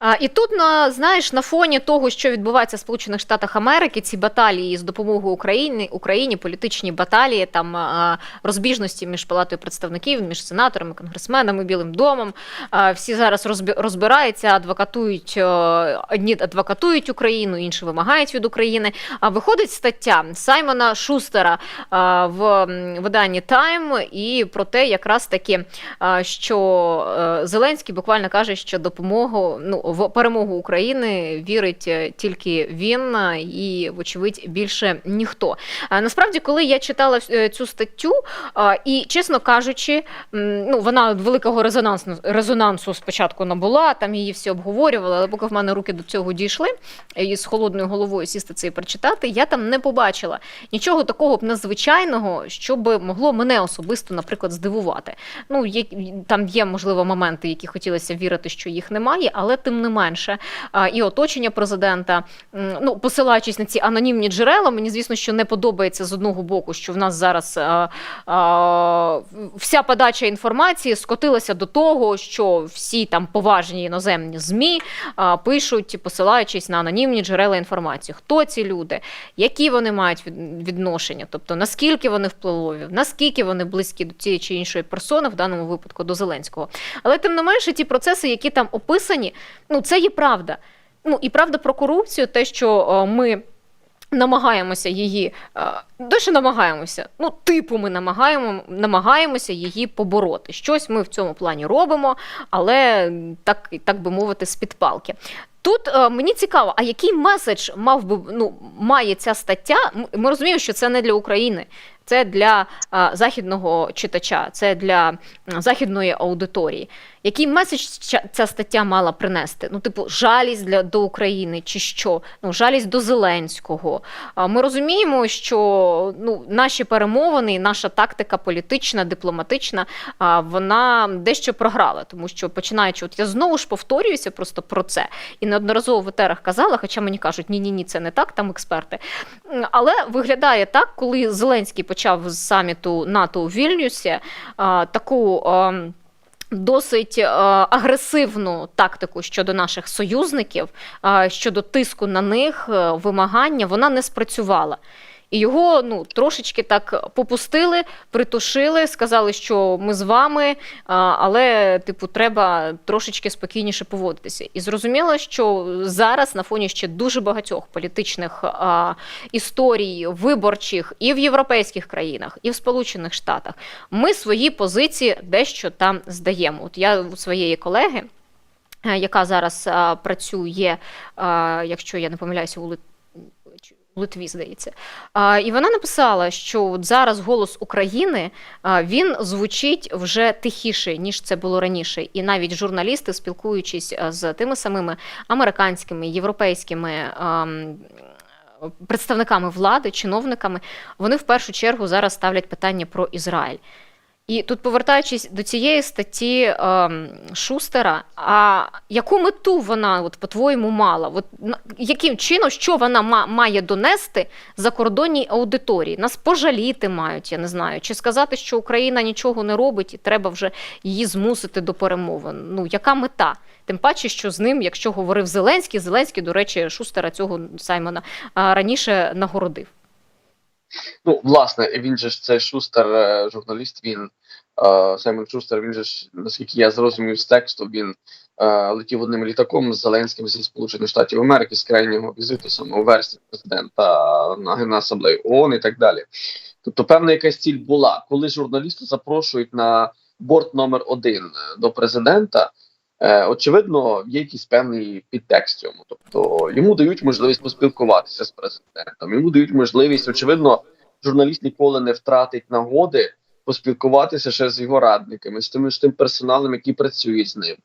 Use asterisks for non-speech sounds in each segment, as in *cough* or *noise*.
А, і тут на знаєш на фоні того, що відбувається в Сполучених Штатах Америки, ці баталії з допомогою України Україні, політичні баталії, там розбіжності між палатою представників, між сенаторами, конгресменами, білим домом. Всі зараз розбираються, адвокатують одні адвокатують Україну, інші вимагають від України. А виходить стаття Саймона Шустера в виданні Time і про те, якраз таки, що е, Зеленський буквально каже, що допомогу ну в перемогу України вірить е, тільки він е, і, вочевидь, більше ніхто. Насправді, коли я читала е, цю статтю, і чесно кажучи, ну вона великого резонансу резонансу спочатку набула, там її всі обговорювали, але поки в мене руки до цього дійшли, і з холодною головою сісти це і прочитати, я там не побачила нічого такого б надзвичайного, що би могло мене особисто, наприклад, здивувати. Ну, є, там є, можливо, моменти, які хотілося вірити, що їх немає, але тим не менше. І оточення президента, ну, посилаючись на ці анонімні джерела, мені, звісно, що не подобається з одного боку, що в нас зараз а, а, вся подача інформації скотилася до того, що всі там поважні іноземні ЗМІ а, пишуть, посилаючись на анонімні джерела інформації. Хто ці люди, які вони мають від- відношення, тобто наскільки вони впливові, наскільки вони близькі до цієї чи іншої персони, в даному випадку до Зеленського. Але тим не менше, ті процеси, які там описані, ну це є правда. Ну і правда про корупцію, те, що е, ми. Намагаємося її, е, дещо намагаємося. Ну, типу, ми намагаємо, намагаємося її побороти. Щось ми в цьому плані робимо, але так, так би мовити, з-під палки. Тут е, мені цікаво, а який меседж мав би ну, має ця стаття? Ми розуміємо, що це не для України, це для е, західного читача, це для західної аудиторії. Який меседж ця- стаття мала принести? Ну, типу, жалість для до України чи що? Ну, жалість до Зеленського. Ми розуміємо, що ну, наші перемовини, наша тактика політична, дипломатична, вона дещо програла, тому що починаючи, от я знову ж повторююся просто про це, і неодноразово в етерах казала, хоча мені кажуть, ні, ні, ні, це не так, там експерти. Але виглядає так, коли Зеленський почав з саміту НАТО у Вільнюсі таку. Досить е, агресивну тактику щодо наших союзників, е, щодо тиску на них, е, вимагання, вона не спрацювала. І його ну трошечки так попустили, притушили, сказали, що ми з вами, але типу треба трошечки спокійніше поводитися. І зрозуміло, що зараз на фоні ще дуже багатьох політичних а, історій виборчих і в європейських країнах, і в Сполучених Штатах ми свої позиції дещо там здаємо. От я у своєї колеги. Яка зараз а, працює, а, якщо я не помиляюся, у Лит... Литві, здається. А, і вона написала, що от зараз голос України а, він звучить вже тихіше, ніж це було раніше. І навіть журналісти, спілкуючись з тими самими американськими, європейськими. А, Представниками влади, чиновниками, вони в першу чергу зараз ставлять питання про Ізраїль. І тут, повертаючись до цієї статті ем, Шустера, а яку мету вона, от, по-твоєму, мала? От, яким чином, що вона має донести закордонній аудиторії? Нас пожаліти мають, я не знаю. Чи сказати, що Україна нічого не робить і треба вже її змусити до перемовин? Ну, яка мета? Тим паче, що з ним, якщо говорив Зеленський, Зеленський, до речі, Шустера цього Саймона раніше нагородив. Ну, власне, він же ж це Шустер, е, журналіст. Він е, Саймон Шустер. Він же ж, наскільки я зрозумів з тексту, він е, летів одним літаком з Зеленським зі Сполучених Штатів Америки з крайнього візиту саме у версії президента на Генеральну асамблею ООН і так далі. Тобто, певна якась ціль була, коли журналісти запрошують на борт номер один е, до президента. Е, очевидно, є якийсь певний підтекст цьому. Тобто йому дають можливість поспілкуватися з президентом. Йому дають можливість, очевидно, журналіст ніколи не втратить нагоди поспілкуватися ще з його радниками, з тим, з тим персоналом, який працює з ним.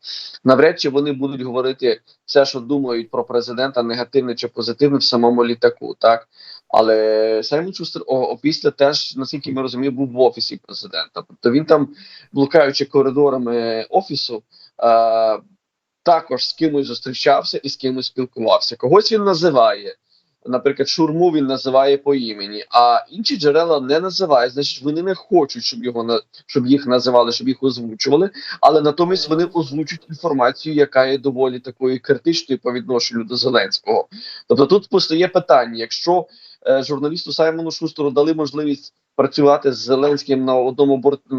Навряд чи вони будуть говорити все, що думають про президента, негативне чи позитивне в самому літаку, так. Але Саймон Шустер опісля теж, наскільки ми розуміємо, був в офісі президента. Тобто він там, блукаючи коридорами офісу, е, також з кимось зустрічався і з кимось спілкувався. Когось він називає наприклад, шурму він називає по імені, а інші джерела не називають. Значить, вони не хочуть, щоб його щоб їх називали, щоб їх озвучували. Але натомість вони озвучують інформацію, яка є доволі такою критичною по відношенню до Зеленського. Тобто тут постає питання: якщо е, журналісту Саймону Шустеру дали можливість працювати з Зеленським на одному борт е,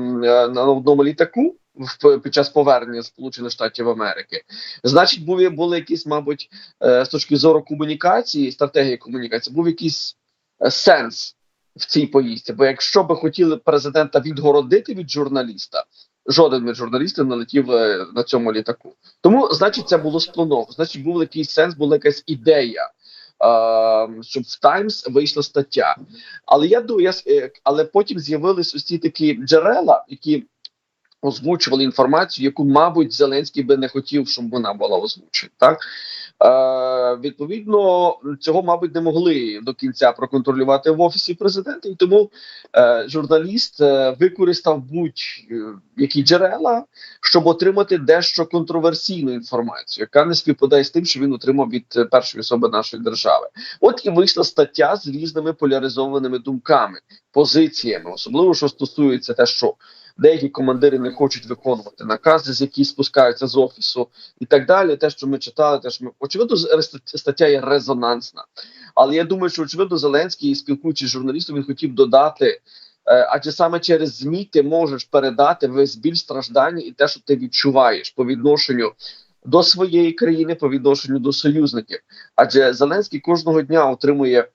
на одному літаку. В під час повернення Сполучених Штатів Америки, значить, були були якісь, мабуть, е, з точки зору комунікації, стратегії комунікації, був якийсь е, сенс в цій поїздці. Бо якщо би хотіли президента відгородити від журналіста, жоден від журналістів не летів е, на цьому літаку. Тому, значить, це було сплановано. Значить, був якийсь сенс, була якась ідея. е, Щоб в Таймс вийшла стаття, але я думаю, але потім з'явились ці такі джерела, які озвучували інформацію, яку, мабуть, Зеленський би не хотів, щоб вона була озвучена. Так е, відповідно, цього, мабуть, не могли до кінця проконтролювати в офісі президента, і тому е, журналіст е, використав будь-які джерела, щоб отримати дещо контроверсійну інформацію, яка не співпадає з тим, що він отримав від першої особи нашої держави. От і вийшла стаття з різними поляризованими думками, позиціями, особливо що стосується те, що деякі командири не хочуть виконувати накази, з які спускаються з офісу, і так далі. Те, що ми читали, те, що ми очевидно, стаття є резонансна. Але я думаю, що очевидно, Зеленський, спілкуючись з журналістом, він хотів додати. Адже саме через ЗМІ ти можеш передати весь біль страждання і те, що ти відчуваєш по відношенню до своєї країни, по відношенню до союзників. Адже Зеленський кожного дня отримує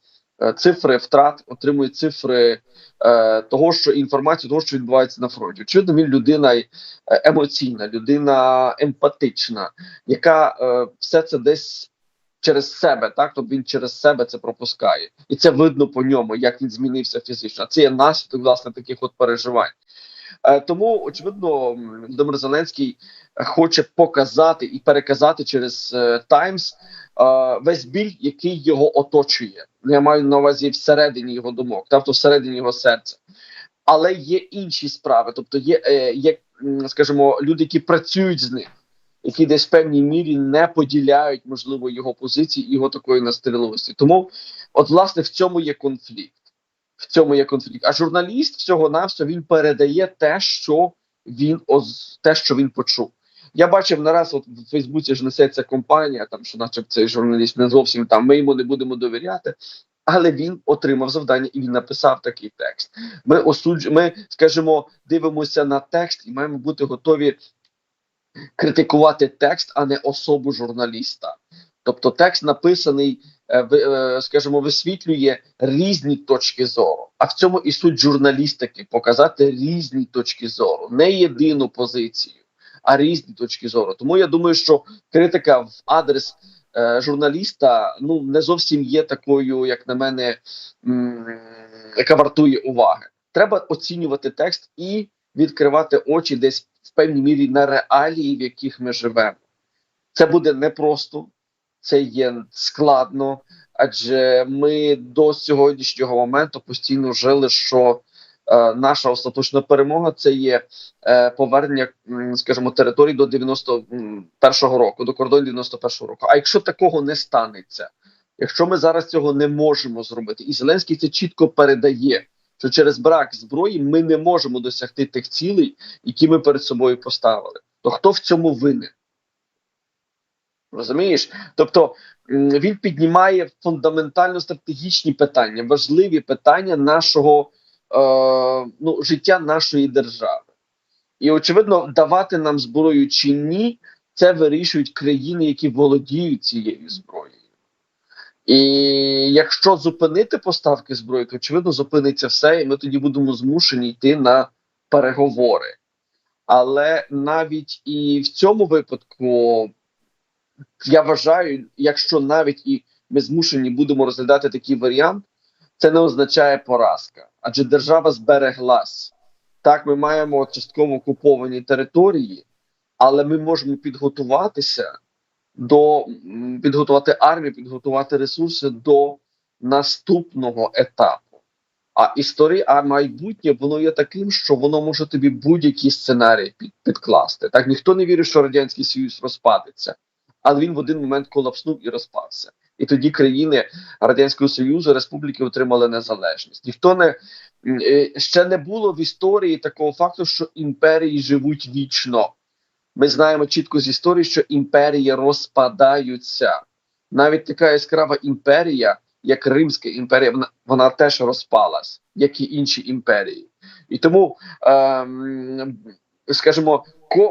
цифри втрат, отримує цифри е, того, що інформацію того, що відбувається на фронті. Очевидно, він людина е, емоційна, людина емпатична, яка е, все це десь через себе, так тобто він через себе це пропускає, і це видно по ньому, як він змінився фізично. Це є наслідок власне таких от переживань. Е, тому очевидно, Володимир Зеленський е, хоче показати і переказати через Таймс весь біль, який його оточує. Я маю на увазі всередині його думок, тобто всередині його серця. Але є інші справи, тобто є, е, є скажімо, люди, які працюють з ним, які десь в певній мірі не поділяють, можливо, його позиції його такої настріливості. Тому, от, власне, в цьому є конфлікт. В цьому є конфлікт. А журналіст всього навсього він передає те, що він оз... те, що він почув. Я бачив нараз, от в Фейсбуці ж несеться компанія, там що, наче цей журналіст не зовсім там. Ми йому не будемо довіряти. Але він отримав завдання і він написав такий текст. Ми осудж... ми, скажімо, дивимося на текст і маємо бути готові критикувати текст, а не особу журналіста. Тобто текст написаний, е, е, скажімо, висвітлює різні точки зору. А в цьому і суть журналістики показати різні точки зору, не єдину позицію, а різні точки зору. Тому я думаю, що критика в адрес е, журналіста ну не зовсім є такою, як на мене, яка вартує уваги. Треба оцінювати текст і відкривати очі десь в певній мірі на реалії, в яких ми живемо. Це буде непросто, це є складно, адже ми до сьогоднішнього моменту постійно жили, що е, наша остаточна перемога це є е, повернення, скажімо, територій до 91-го року, до кордону 91-го року. А якщо такого не станеться, якщо ми зараз цього не можемо зробити, і Зеленський це чітко передає, що через брак зброї ми не можемо досягти тих цілей, які ми перед собою поставили, то хто в цьому винен? Розумієш? Тобто він піднімає фундаментально стратегічні питання, важливі питання нашого е, ну, життя нашої держави. І очевидно, давати нам зброю чи ні, це вирішують країни, які володіють цією зброєю. І якщо зупинити поставки зброї, то очевидно зупиниться все, і ми тоді будемо змушені йти на переговори. Але навіть і в цьому випадку я вважаю, якщо навіть і ми змушені будемо розглядати такий варіант, це не означає поразка, адже держава збереглась. Так, ми маємо частково окуповані території, але ми можемо підготуватися до підготувати армію, підготувати ресурси до наступного етапу. А історія, а майбутнє воно є таким, що воно може тобі будь-які сценарії під, підкласти. Так ніхто не вірить, що радянський союз розпадеться, але він в один момент колапснув і розпався. І тоді країни Радянського Союзу, республіки отримали незалежність. Ніхто не е, ще не було в історії такого факту, що імперії живуть вічно. Ми знаємо чітко з історії, що імперії розпадаються. Навіть така яскрава імперія, як Римська імперія, вона, вона теж розпалась, як і інші імперії. І тому, ем, скажімо,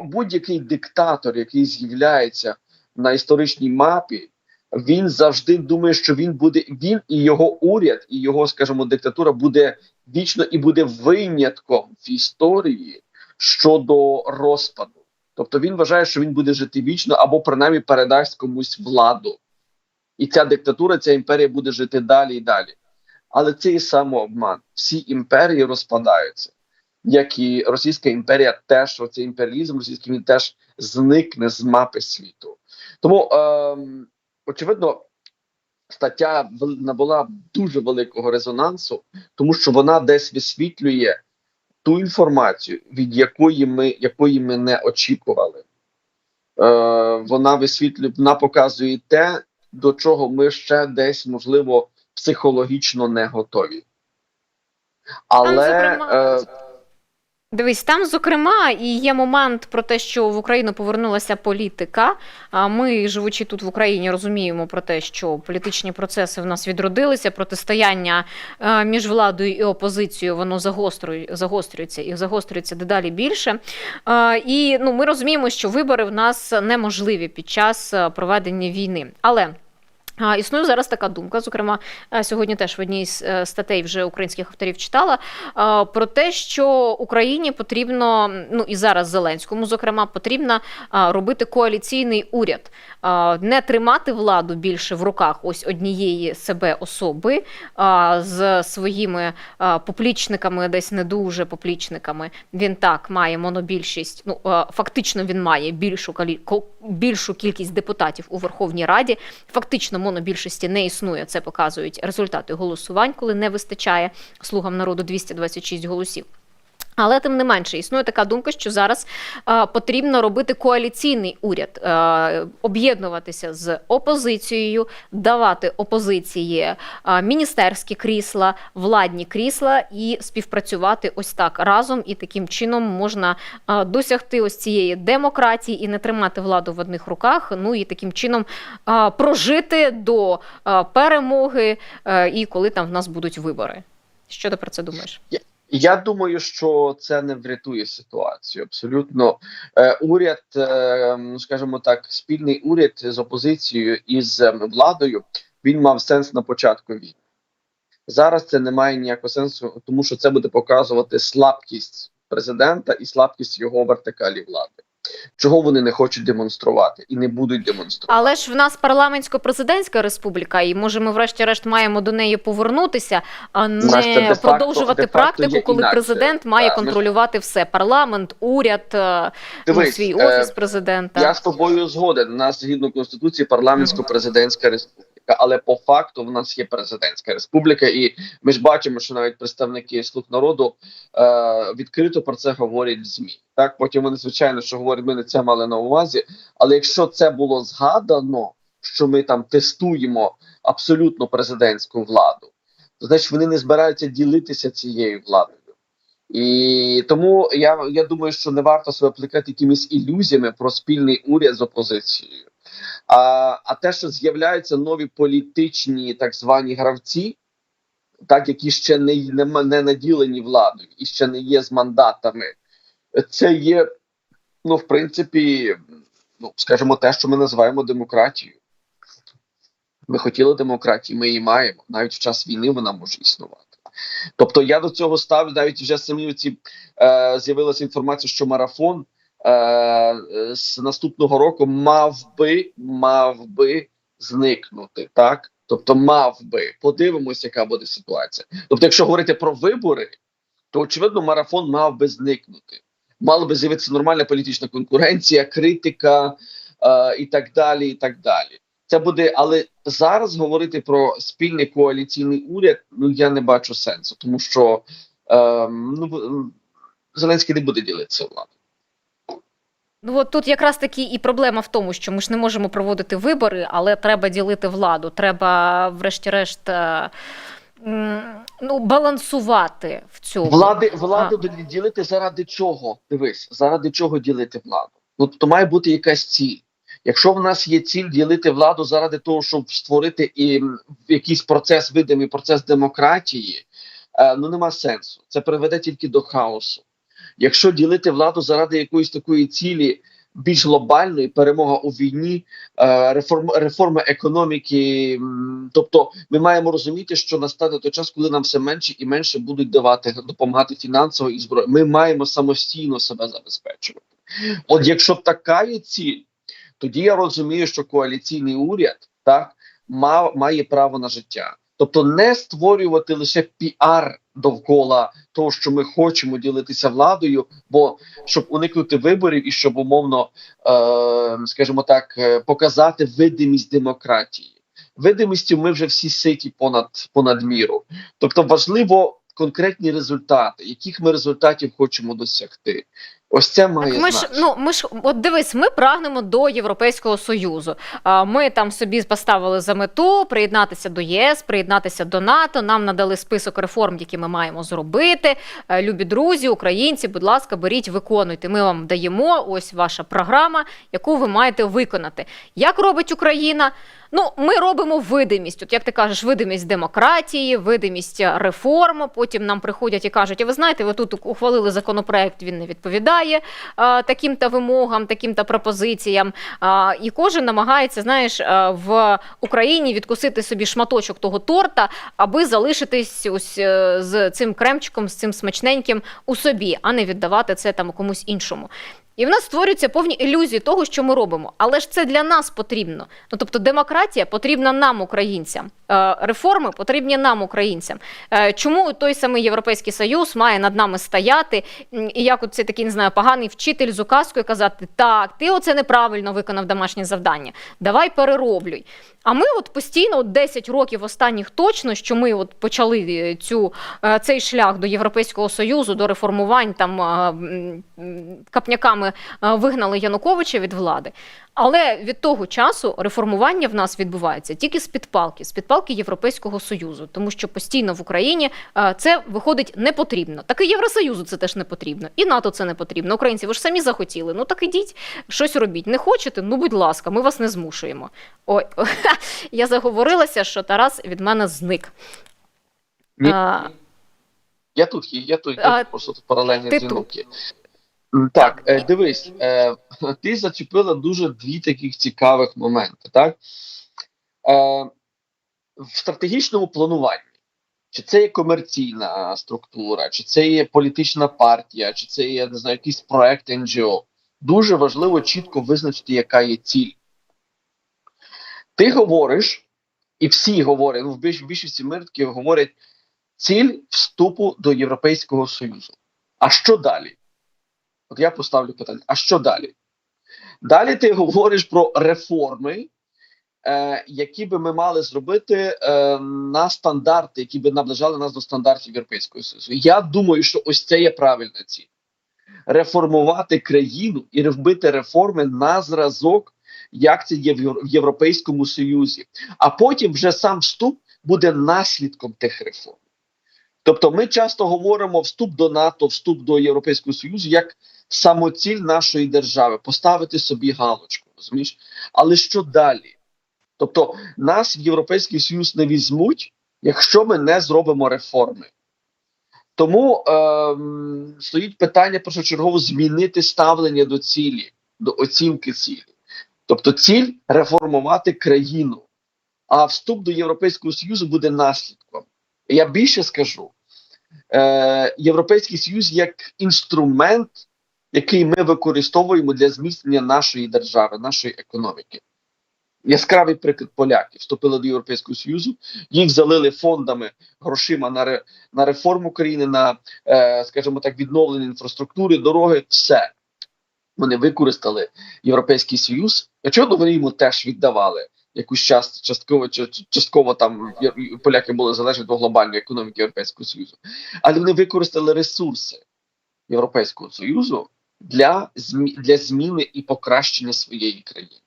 будь-який диктатор, який з'являється на історичній мапі, він завжди думає, що він буде він і його уряд, і його, скажімо, диктатура буде вічно і буде винятком в історії щодо розпаду. Тобто він вважає, що він буде жити вічно або принаймні передасть комусь владу. І ця диктатура, ця імперія буде жити далі і далі. Але це і самообман. Всі імперії розпадаються. Як і Російська імперія, теж оцей імперіалізм російський він теж зникне з мапи світу. Тому, ем, очевидно, стаття набула дуже великого резонансу, тому що вона десь висвітлює ту інформацію, від якої ми, якої ми не очікували. Е, вона висвітлює, вона показує те, до чого ми ще десь, можливо, психологічно не готові. Але зокрема, е, Дивись, там зокрема і є момент про те, що в Україну повернулася політика. А ми, живучи тут в Україні, розуміємо про те, що політичні процеси в нас відродилися. Протистояння е, між владою і опозицією воно загострює, загострюється і загострюється дедалі більше. Е, І ну, ми розуміємо, що вибори в нас неможливі під час е, проведення війни. Але Існує зараз така думка. Зокрема, е, сьогодні теж в одній з е, статей вже українських авторів читала е, про те, що Україні потрібно, ну і зараз Зеленському, зокрема, потрібно робити коаліційний уряд, не тримати владу більше в руках ось однієї себе особи з своїми поплічниками, десь не дуже поплічниками. Він так має монобільшість. Ну фактично він має більшу більшу кількість депутатів у Верховній Раді. Фактично монобільшості не існує. Це показують результати голосувань, коли не вистачає слугам народу 226 голосів. Але тим не менше існує така думка, що зараз е, потрібно робити коаліційний уряд, е, об'єднуватися з опозицією, давати опозиції е, міністерські крісла, владні крісла і співпрацювати ось так разом. І таким чином можна е, досягти ось цієї демократії і не тримати владу в одних руках. Ну і таким чином е, прожити до е, перемоги, е, і коли там в нас будуть вибори. Що ти про це думаєш? Я думаю, що це не врятує ситуацію. Абсолютно е, уряд, е, скажімо так, спільний уряд з опозицією і з е, владою він мав сенс на початку війни. Зараз це не має ніякого сенсу, тому що це буде показувати слабкість президента і слабкість його вертикалі влади. Чого вони не хочуть демонструвати і не будуть демонструвати. Але ж в нас парламентсько-президентська республіка, і може ми, врешті-решт, маємо до неї повернутися, а не продовжувати практику, коли інакше. президент має Так, ми контролювати все: парламент, уряд, е, ну, Дивись, свій е, офіс президента. Я з тобою згоден. У нас згідно конституції парламентсько-президентська республіка, але по факту в нас є президентська республіка, і ми ж бачимо, що навіть представники слуг народу е, відкрито про це говорять в змі. Так потім вони звичайно, що говорять, ми не це мали на увазі. Але якщо це було згадано, що ми там тестуємо абсолютно президентську владу, то значить вони не збираються ділитися цією владою. І тому я, я думаю, що не варто себе плекати якимись ілюзіями про спільний уряд з опозицією. А, а те, що з'являються нові політичні так звані гравці, так які ще не, не, не наділені владою і ще не є з мандатами, це є, ну, в принципі, ну, скажімо, те, що ми називаємо демократією. Ми хотіли демократії, ми її маємо. Навіть в час війни вона може існувати. Тобто я до цього ставлю навіть вже самі ці е, з'явилася інформація, що марафон е, з наступного року мав би мав би зникнути, так? Тобто, мав би подивимося, яка буде ситуація. Тобто, якщо говорити про вибори, то очевидно марафон мав би зникнути. Мала би з'явитися нормальна політична конкуренція, критика е, і так далі. і так далі. Це буде, але зараз говорити про спільний коаліційний уряд, ну я не бачу сенсу, тому що е, ну, Зеленський не буде ділитися владою. Ну от тут якраз таки і проблема в тому, що ми ж не можемо проводити вибори, але треба ділити владу. Треба, врешті-решт, е, ну, балансувати в цьому. Влади, владу ділити заради чого? Дивись, заради чого ділити владу? Ну, тобто має бути якась ціль. Якщо в нас є ціль ділити владу заради того, щоб створити і якийсь процес, видимий процес демократії, е, ну нема сенсу. Це приведе тільки до хаосу. Якщо ділити владу заради якоїсь такої цілі більш глобальної, перемога у війні, е, реформ, реформи економіки, тобто ми маємо розуміти, що настане той час, коли нам все менше і менше будуть давати допомагати фінансово і зброю. Ми маємо самостійно себе забезпечувати. От якщо така є ціль, тоді я розумію, що коаліційний уряд так мав має право на життя. Тобто не створювати лише піар довкола того, що ми хочемо ділитися владою, бо щоб уникнути виборів і щоб умовно, е, скажімо так, е, показати видимість демократії. Видимістю ми вже всі ситі понад, понад міру. Тобто важливо конкретні результати, яких ми результатів хочемо досягти. Ось це має Так ми ж ну ми ж от дивись, ми прагнемо до Європейського союзу. А ми там собі поставили за мету приєднатися до єС, приєднатися до НАТО. Нам надали список реформ, які ми маємо зробити. Е, Любі друзі, українці, будь ласка, беріть, виконуйте. Ми вам даємо ось ваша програма, яку ви маєте виконати. Як робить Україна? Ну, ми робимо видимість. От як ти кажеш, видимість демократії, видимість реформ. Потім нам приходять і кажуть: а ви знаєте, ви тут ухвалили законопроект, він не відповідає е, таким-то вимогам, таким-то пропозиціям. Е, і кожен намагається, знаєш, е, в Україні відкусити собі шматочок того торта, аби залишитись ось з цим кремчиком, з цим смачненьким у собі, а не віддавати це там комусь іншому. І в нас створюються повні ілюзії того, що ми робимо. Але ж це для нас потрібно. Ну тобто, демократія потрібна нам, українцям. Е, реформи потрібні нам, українцям. Е, чому той самий Європейський Союз має над нами стояти? І як оце такий не знаю, поганий вчитель з указкою казати: так, ти оце неправильно виконав домашнє завдання. Давай перероблюй. А ми от постійно, от 10 років останніх точно, що ми от почали е, цю, цей шлях до Європейського Союзу, до реформувань там капняками вигнали Януковича від влади. Але від того часу реформування в нас відбувається тільки з підпалки, з підпалки Європейського Союзу, тому що постійно в Україні е, це виходить не потрібно. Так і Євросоюзу це теж не потрібно, і НАТО це не потрібно. Українці, ви ж самі захотіли. Ну так ідіть, щось робіть. Не хочете? Ну будь ласка, ми вас не змушуємо. Ой, *laughs* я заговорилася, що Тарас від мене зник. Ні. А, Я тут я тут, А, я тут просто паралельні дзвінки. Так, е, дивись, е, *laughs* ти зачепила дуже дві таких цікавих моменти, так? Е, в стратегічному плануванні, чи це є комерційна структура, чи це є політична партія, чи це є не знаю, якийсь проект НГО, дуже важливо чітко визначити, яка є ціль. Ти говориш, і всі говорять, ну в більшості мирків говорять ціль вступу до Європейського Союзу. А що далі? От я поставлю питання: а що далі? Далі ти говориш про реформи, е, які би ми мали зробити е, на стандарти, які би наближали нас до стандартів Європейського Союзу. Я думаю, що ось це є правильна ціль. Реформувати країну і робити реформи на зразок, як це є в Європейському Союзі. А потім вже сам вступ буде наслідком тих реформ. Тобто, ми часто говоримо вступ до НАТО, вступ до Європейського Союзу як самоціль нашої держави, поставити собі галочку, розумієш? Але що далі? Тобто, нас в Європейський Союз не візьмуть, якщо ми не зробимо реформи. Тому ем, стоїть питання першочергово змінити ставлення до цілі, до оцінки цілі. Тобто, ціль реформувати країну, а вступ до Європейського Союзу буде наслідком. Я більше скажу: е, Європейський Союз як інструмент, який ми використовуємо для зміцнення нашої держави, нашої економіки. Яскравий приклад поляки вступили до Європейського Союзу, їх залили фондами, грошима на, ре, на реформу країни, на, е, скажімо так, відновлення інфраструктури, дороги, все. Вони використали Європейський Союз. Очевидно, вони йому теж віддавали якусь част, частково, частково там поляки були залежні до глобальної економіки Європейського Союзу. Але вони використали ресурси Європейського Союзу для для зміни і покращення своєї країни.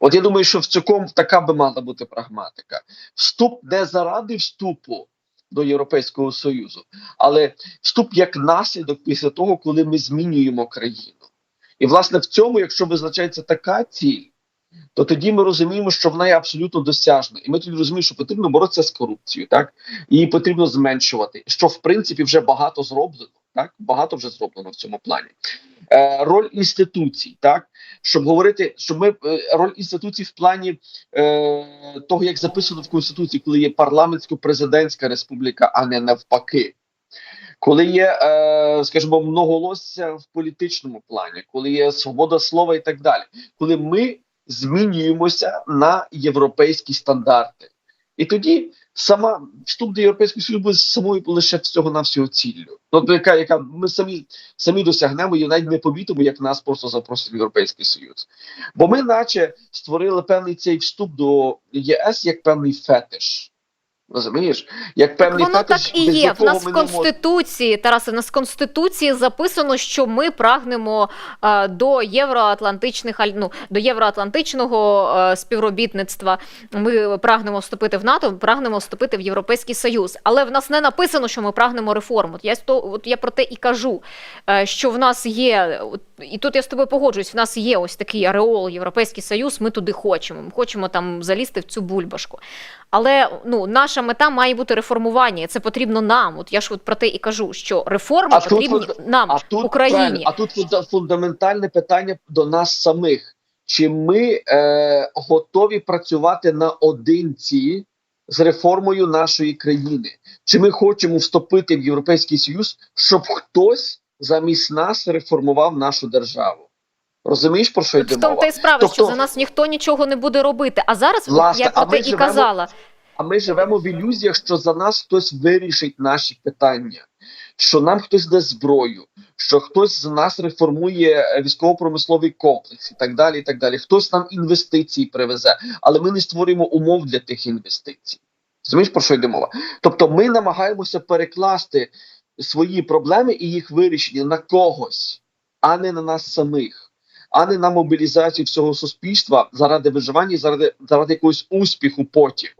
От я думаю, що в цьому така би мала бути прагматика. Вступ не заради вступу до Європейського Союзу, але вступ як наслідок після того, коли ми змінюємо країну. І, власне, в цьому, якщо визначається така ціль, то тоді ми розуміємо, що вона є абсолютно досяжна. І ми тоді розуміємо, що потрібно боротися з корупцією, так її потрібно зменшувати. Що в принципі вже багато зроблено, так багато вже зроблено в цьому плані. Е, роль інституцій, так щоб говорити, щоб ми е, роль інституцій в плані е, того, як записано в конституції, коли є парламентсько-президентська республіка, а не навпаки. Коли є, е, скажімо, многоголосся в політичному плані, коли є свобода слова і так далі, коли ми змінюємося на європейські стандарти, і тоді сама вступ до європейського союзу буде самою лише всього навсього ціллю. Ну, яка, яка ми самі самі досягнемо і навіть не помітимо, як нас просто запросить європейський союз. Бо ми, наче, створили певний цей вступ до ЄС як певний фетиш. Розумієш? Як певний Воно фетиш, так і є. В нас в конституції, Тарасе, в нас в конституції записано, що ми прагнемо е, до євроатлантичних ну, до євроатлантичного е, співробітництва. Ми прагнемо вступити в НАТО, прагнемо вступити в Європейський Союз. Але в нас не написано, що ми прагнемо реформ. От я то, от я про те і кажу, е, що в нас є, і тут я з тобою погоджуюсь. В нас є ось такий ареол Європейський Союз. Ми туди хочемо. Ми хочемо там залізти в цю бульбашку. Але ну наша мета має бути реформування. Це потрібно нам. От я ж от про те і кажу, що реформи А потрібні фунда- нам А тут Україні. правильно, а тут фундаментальне питання до нас самих: чи ми е, готові працювати наодинці з реформою нашої країни? Чи ми хочемо вступити в Європейський Союз, щоб хтось замість нас реформував нашу державу? Розумієш про що От йде в тому та й справа, Тобто- що за нас ніхто нічого не буде робити. А зараз Власне, я про те ми і живемо- казала. А ми живемо в ілюзіях, що за нас хтось вирішить наші питання, що нам хтось дасть зброю, що хтось з нас реформує військово-промисловий комплекс і так далі. і так далі. Хтось нам інвестиції привезе, але ми не створюємо умов для тих інвестицій. Розумієш, про що йде мова? Тобто ми намагаємося перекласти свої проблеми і їх вирішення на когось, а не на нас самих, а не на мобілізацію всього суспільства заради виживання, заради, заради якогось успіху потім.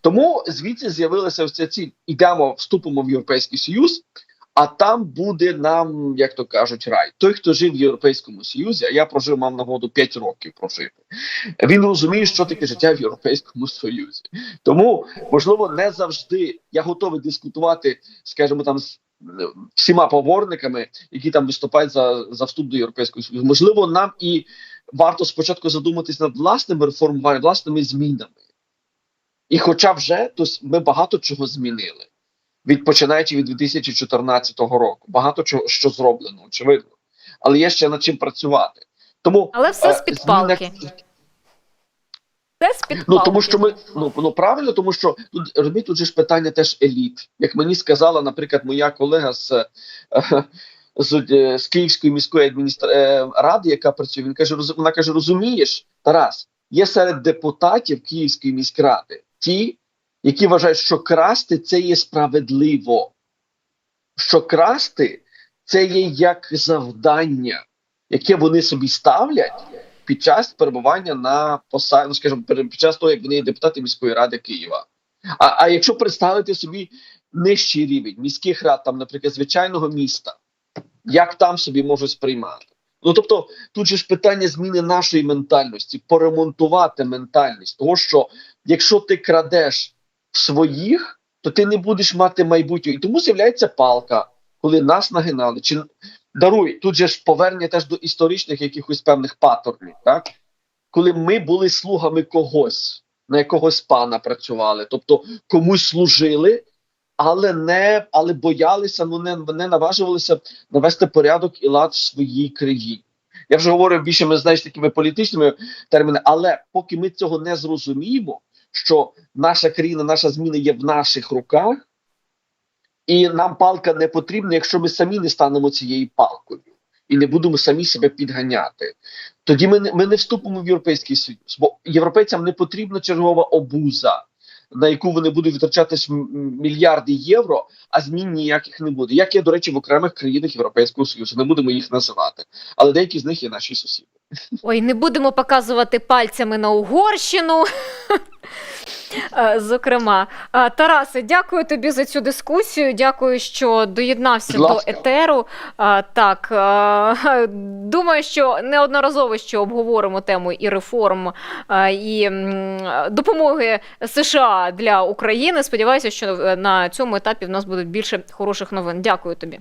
Тому звідси з'явилася ось ця ціль. Ідемо, вступимо в Європейський Союз, а там буде нам, як то кажуть, рай. Той, хто жив в Європейському Союзі, а я прожив, мав нагоду 5 років прожити. Він розуміє, що таке життя в Європейському Союзі. Тому, можливо, не завжди я готовий дискутувати, скажімо, там з всіма поборниками, які там виступають за, за вступ до Європейського Союзу. Можливо, нам і варто спочатку задуматись над власними реформуваннями, власними змінами. І хоча вже то ми багато чого змінили, від починаючи від 2014 року, багато чого що зроблено, очевидно. Але є ще над чим працювати. Тому Але все е, з-під зміна- палки. Це з-під Ну тому що ми ну, ну правильно, тому що тут розумієте, тут же ж питання теж еліт. Як мені сказала, наприклад, моя колега з, е, з, е, з Київської міської адміністра... е, ради, яка працює, він каже, роз... вона каже: розумієш, Тарас, є серед депутатів Київської міськради ті, які вважають, що красти це є справедливо, що красти це є як завдання, яке вони собі ставлять під час перебування на посаді, ну скажімо, під час того, як вони є депутати міської ради Києва. А, а якщо представити собі нижчий рівень міських рад, там, наприклад, звичайного міста, як там собі можуть сприймати? Ну тобто, тут же ж питання зміни нашої ментальності, поремонтувати ментальність, того що якщо ти крадеш своїх, то ти не будеш мати майбутнього. І тому з'являється палка, коли нас нагинали. Чи даруй, тут же ж повернення теж до історичних якихось певних паттернів, так? Коли ми були слугами когось, на якогось пана працювали, тобто комусь служили, але не але боялися, ну не, не наважувалися навести порядок і лад в своїй країні. Я вже говорив більше, ми знаєш, такими політичними термінами, але поки ми цього не зрозуміємо, що наша країна, наша зміна є в наших руках, і нам палка не потрібна, якщо ми самі не станемо цією палкою і не будемо самі себе підганяти. Тоді ми не, ми не вступимо в Європейський Союз, бо європейцям не потрібна чергова обуза. на яку вони будуть витрачати мільярди євро, а змін ніяких не буде. Як є, до речі, в окремих країнах Європейського Союзу, не будемо їх називати, але деякі з них є наші сусіди. Ой, не будемо показувати пальцями на Угорщину. Е, Зокрема, Е, Тарасе, дякую тобі за цю дискусію. Дякую, що доєднався до етеру. Е, Так, *laughs* думаю, що неодноразово ще обговоримо тему і реформ, і допомоги США для України. Сподіваюся, що на цьому етапі в нас буде більше хороших новин. Дякую тобі.